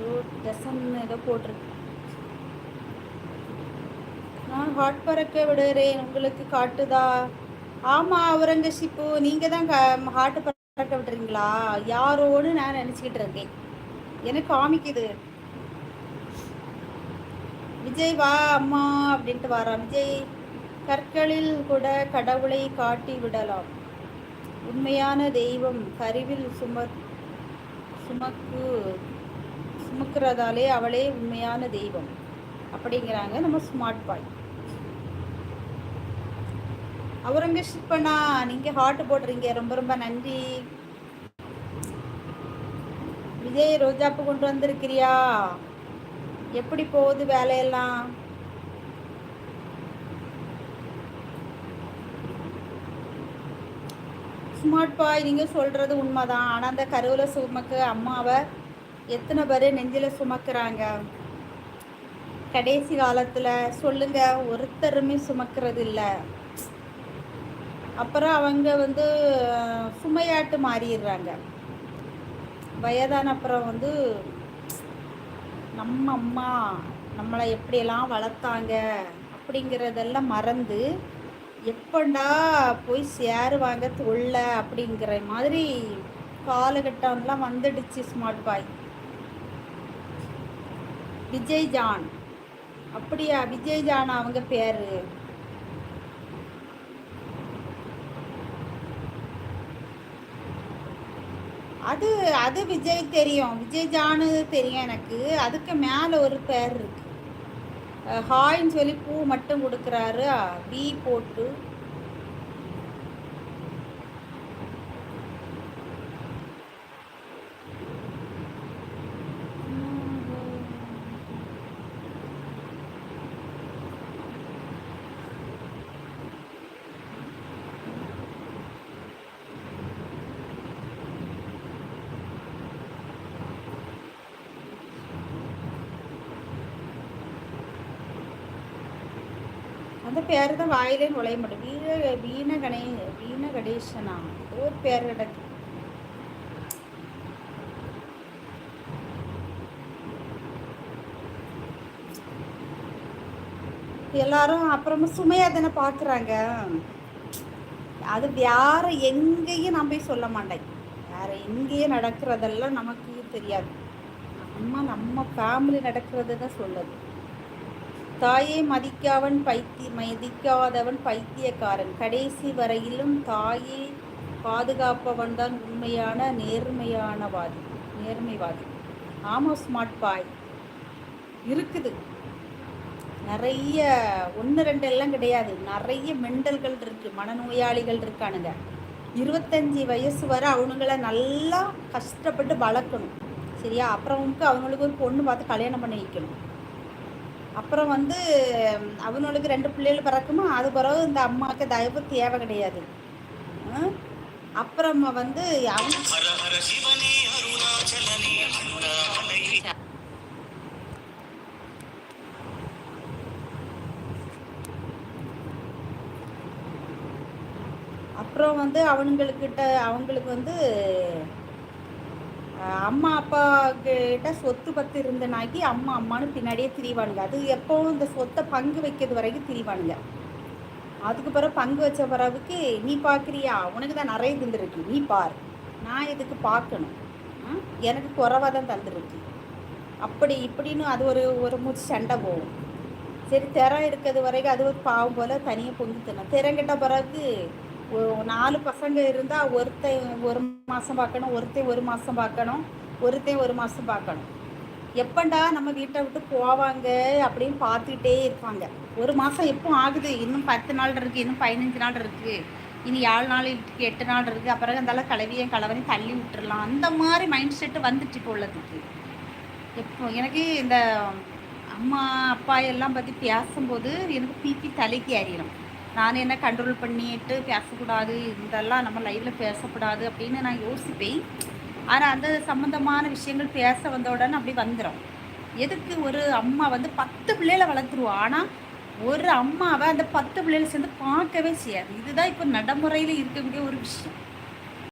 ஏதோ ஏதோ போட்டிருக்கு. நான் ஹாட் பறக்க விடுறேன் உங்களுக்கு காட்டுதா? ஆமாம் அவுரங்கசீப்பு நீங்கள் தான் ஹார்ட் பறக்க விடுறீங்களா? யாரோன்னு நான் நினச்சிக்கிட்டு இருக்கேன். எனக்கு காமிக்குது. விஜய் வா அம்மா அப்படின்ட்டு வரான் விஜய் கற்களில் கூட கடவுளை காட்டி விடலாம். உண்மையான தெய்வம் கருவில் சும சுமக்கு சுமக்கிறதாலே அவளே உண்மையான தெய்வம். அப்படிங்கிறாங்க நம்ம ஸ்மார்ட் பாய் அவுரங்கசீப்பண்ணா நீங்கள் ஹார்ட் போடுறீங்க. ரொம்ப ரொம்ப நன்றி. விஜய் ரோஜாப்பு கொண்டு வந்திருக்கிறியா? எப்படி போகுது வேலையெல்லாம்? ஸ்மார்ட் பாய் நீங்கள் சொல்கிறது உண்மைதான். ஆனால் அந்த கருவில் சுமக்கு அம்மாவை எத்தனை பேர் நெஞ்சில் சுமக்கிறாங்க? கடைசி காலத்தில் சொல்லுங்க ஒருத்தருமே சுமக்கிறது இல்லை அப்புறம் அவங்க வந்து சுமையாட்டு மாறிடுறாங்க. வயதான அப்புறம் வந்து நம்ம அம்மா நம்மளை எப்படியெல்லாம் வளர்த்தாங்க அப்படிங்கிறதெல்லாம் மறந்து எப்பண்டா போய் சேருவாங்க தொல்லை அப்படிங்கிற மாதிரி காலகட்டம்லாம் வந்துடுச்சு ஸ்மார்ட் பாய் விஜய் ஜான் அப்படியா? விஜய் ஜான் அவங்க பேரு? அது அது விஜய் தெரியும். விஜய் ஜானு தெரியும் எனக்கு. அதுக்கு மேலே ஒரு பேர் இருக்கு. ஹாய்ன்னு சொல்லி பூ மட்டும் கொடுக்குறாரு. பி போட்டு அந்த பேர் தான் வாயிலே நுழைய மாட்டேன் வீர வீண கணே வீண கணேசனா ஒரு பேர் கிடக்கு. எல்லாரும் அப்புறமா சுமையா தானே பார்க்குறாங்க அது வேற எங்கேயும் நான் போய் சொல்ல மாட்டேன். வேற எங்கேயும் நடக்கிறதெல்லாம் நமக்கு தெரியாது. நம்ம நம்ம ஃபேமிலி நடக்கிறது தான் சொல்லுது. தாயை மதிக்காவன் பைத்தி மதிக்காதவன் பைத்தியக்காரன். கடைசி வரையிலும் தாயை பாதுகாப்பவன் தான் உண்மையான நேர்மையானவாதி நேர்மைவாதி ஆமா ஸ்மார்ட் பாய் இருக்குது. நிறைய ஒன்று ரெண்டு எல்லாம் கிடையாது. நிறைய மெண்டல்கள் இருக்குது மனநோயாளிகள் இருக்கானுங்க. இருபத்தஞ்சி வயசு வரை அவனுங்களை நல்லா கஷ்டப்பட்டு வளர்க்கணும். சரியா? அப்புறமுக்கு அவங்களுக்கு ஒரு பொண்ணு பார்த்து கல்யாணம் பண்ணி வைக்கணும். அப்புறம் வந்து அவனுக்கு ரெண்டு பிள்ளைகள் பிறக்குமா? அது பிறகு இந்த அம்மாவுக்கு தயவு தேவை கிடையாது. அப்புறம் வந்து அப்புறம் வந்து அவனுங்கக்கிட்ட அவங்களுக்கு வந்து அம்மா அப்பா கிட்ட சொத்து பத்து இருந்தனாக்கி அம்மா அம்மான்னு பின்னாடியே திரிவானுங்க. அது எப்போவும் இந்த சொத்தை பங்கு வைக்கிறது வரைக்கும் திரிவானுங்க. அதுக்கு பிறகு பங்கு வச்ச பிறகுக்கு நீ பார்க்குறியா உனக்கு தான் நிறைய தந்துருக்கு நீ பார். நான் இதுக்கு பார்க்கணும்? எனக்கு குறவாக தான் தந்துருக்கு. அப்படி இப்படின்னு அது ஒரு ஒரு மூச்சு சண்டை போகும். சரி திறம் இருக்கிறது வரைக்கும் அது ஒரு பாவம் போல் தனியாக பொங்கி தின்னும். திறங்கிட்ட பிறகு நாலு பசங்க இருந்தால் ஒருத்தன் ஒரு மாதம் பார்க்கணும் ஒருத்தன் ஒரு மாதம் பார்க்கணும் ஒருத்தன் ஒரு மாதம் பார்க்கணும். எப்பண்டா நம்ம வீட்டை விட்டு போவாங்க அப்படின்னு பார்த்துக்கிட்டே இருப்பாங்க. ஒரு மாதம் எப்போ ஆகுது. இன்னும் பத்து நாள் இருக்குது இன்னும் பதினஞ்சு நாள் இருக்குது இனி ஏழு நாள் இருக்குது எட்டு நாள் இருக்குது அப்புறம் இருந்தாலும் கலவியும் கலவரையும் தள்ளி விட்டுறலாம். அந்த மாதிரி மைண்ட் செட்டு வந்துட்டு இப்போ உள்ளதுக்கு. எப்போ எனக்கு இந்த அம்மா அப்பா எல்லாம் பற்றி பேசும்போது எனக்கு பிபி தலைக்கு அறியணும் நான் என்ன கண்ட்ரோல் பண்ணிட்டு பேசக்கூடாது இதெல்லாம் நம்ம லைவில் பேசக்கூடாது அப்படின்னு நான் யோசிப்பேன். ஆனால் அந்த சம்மந்தமான விஷயங்கள் பேச வந்த உடனே அப்படி வந்துடும் எதுக்கு ஒரு அம்மா வந்து பத்து பிள்ளைகளை வளர்த்துருவா? ஆனால் ஒரு அம்மாவை அந்த பத்து பிள்ளைகளை சேர்ந்து பார்க்கவே செய்யாது. இதுதான் இப்போ நடைமுறையில் இருக்கக்கூடிய ஒரு விஷயம்.